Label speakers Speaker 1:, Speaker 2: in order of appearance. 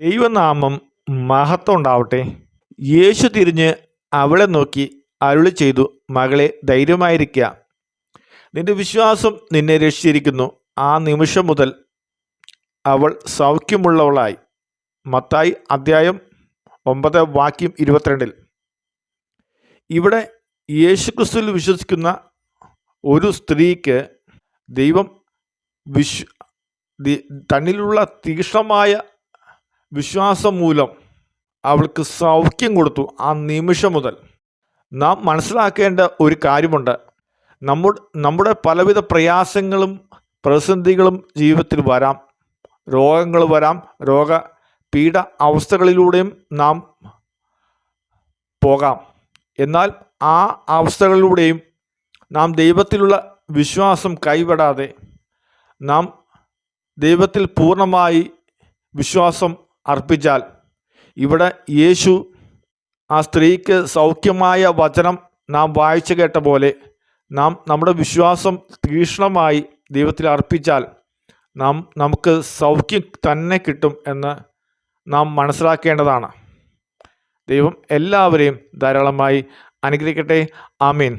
Speaker 1: ദൈവനാമം മഹത്വം ഉണ്ടാവട്ടെ. യേശു തിരിഞ്ഞ് അവളെ നോക്കി അരുളി ചെയ്തു മകളെ ധൈര്യമായിരിക്കുക നിന്റെ വിശ്വാസം നിന്നെ രക്ഷിച്ചിരിക്കുന്നു. ആ നിമിഷം മുതൽ അവൾ സൗഖ്യമുള്ളവളായി. മത്തായി അദ്ധ്യായം ഒമ്പത് വാക്യം ഇരുപത്തിരണ്ടിൽ. ഇവിടെ യേശുക്രിസ്തുവിൽ വിശ്വസിക്കുന്ന ഒരു സ്ത്രീക്ക് ദൈവം വിശ്വ തന്നിലുള്ള തീക്ഷ്ണമായ വിശ്വാസം മൂലം അവൾക്ക് സൗഖ്യം കൊടുത്തു ആ നിമിഷം മുതൽ. നാം മനസ്സിലാക്കേണ്ട ഒരു കാര്യമുണ്ട്. നമ്മുടെ നമ്മുടെ പലവിധ പ്രയാസങ്ങളും പ്രതിസന്ധികളും ജീവിതത്തിൽ വരാം. രോഗങ്ങൾ വരാം. രോഗ പീഡ അവസ്ഥകളിലൂടെയും നാം പോകാം. എന്നാൽ ആ അവസ്ഥകളിലൂടെയും നാം ദൈവത്തിലുള്ള വിശ്വാസം കൈവിടാതെ നാം ദൈവത്തിൽ പൂർണമായി വിശ്വാസം അർപ്പിച്ചാൽ ഇവിടെ യേശു ആ സ്ത്രീക്ക് സൗഖ്യമായ വചനം നാം വായിച്ചു കേട്ട പോലെ നാം നമ്മുടെ വിശ്വാസം തീക്ഷ്ണമായി ദൈവത്തിൽ അർപ്പിച്ചാൽ നാം നമുക്ക് സൗഖ്യം തന്നെ കിട്ടും എന്ന് നാം മനസ്സിലാക്കേണ്ടതാണ്. ദൈവം എല്ലാവരെയും ധാരാളമായി അനുഗ്രഹിക്കട്ടെ. ആമീൻ.